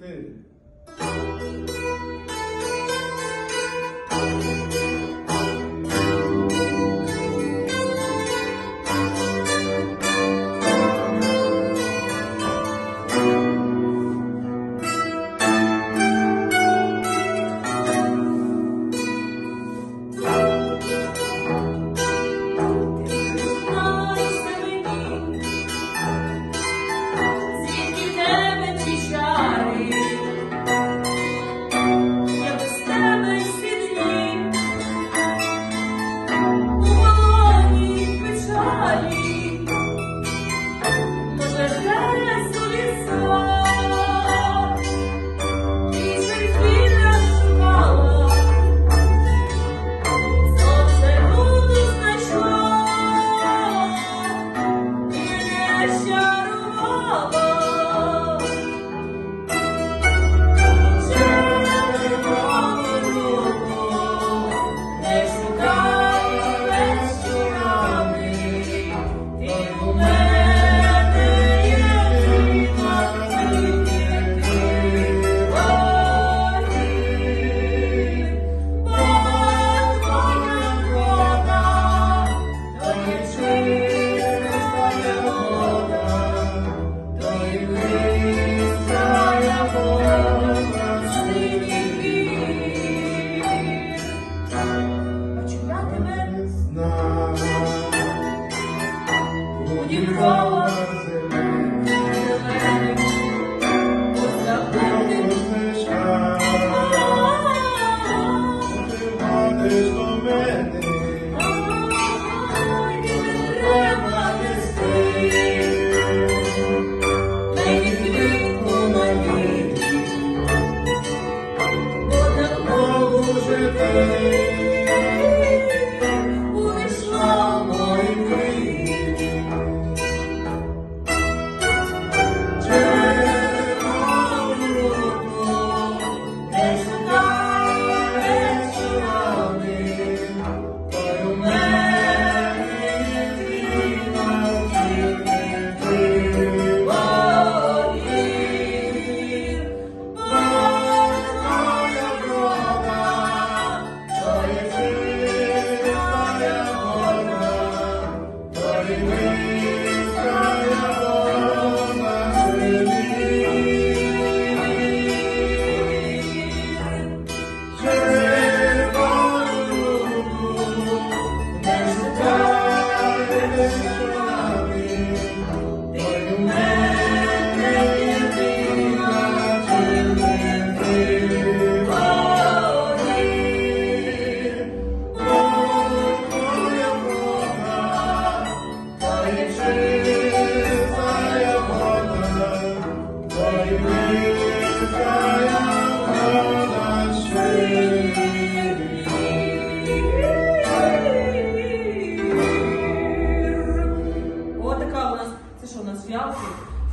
ти. roll.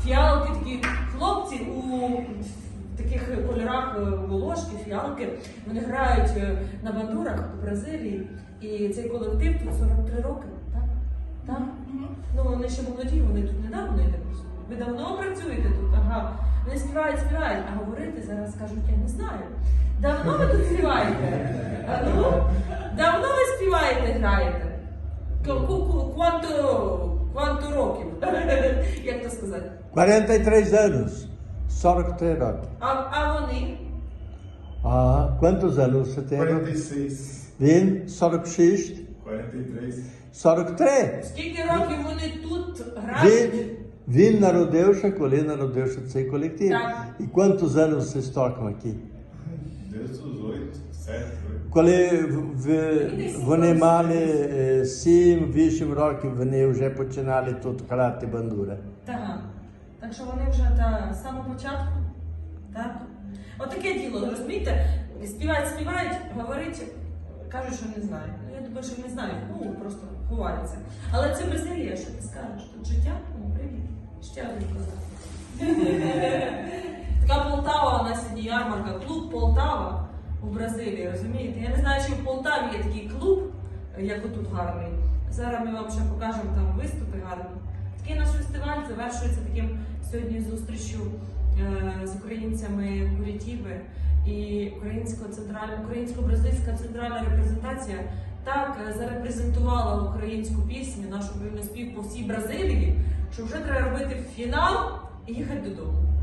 Фіалки? Такі хлопці у таких кольорах е, волошки, фіалки. Вони грають е, на бандурах у Бразилії. І цей колектив тут 43 роки. Так? Так? Ну вони ще молоді, вони тут недавно так. Ви давно працюєте тут? Ага. Вони співають, співають, а говорити зараз скажуть, я не знаю. Давно ви тут співаєте? Ну, давно ви співаєте, граєте? Quanto років? Як то? 43 anos. 43 roки. А, а вони? Ah, quantos anos você tem? 46, Він 46. 43. 43. Скільки років вони тут грають? Він, він народився, коли народився цей колектив. Так. І quantos anos vocês tocam aqui? Коли вони мали 7-8 років, вони вже починали тут грати бандура. Так. Так що вони вже та, з самого початку. Так? Отаке діло, розумієте? Співають, співають, говорить, кажуть, що не знають. Ну, я думаю, що не знають, ну просто ховаються. Але це Бразилія, що ти скажеш? Тут життя, ну привіт. Ще один козак. Така Полтава, у нас сьогодні ярмарка, клуб Полтава у Бразилії, розумієте? Я не знаю, чи в Полтаві є такий клуб, як отут гарний. Зараз ми вам ще покажемо там виступи гарні. Такий наш фестиваль завершується таким сьогодні зустрічю е, з українцями Курятіви і українсько-бразильська центральна репрезентація так е, зарепрезентувала українську пісню, нашу спів по всій Бразилії, що вже треба робити фінал і їхати додому.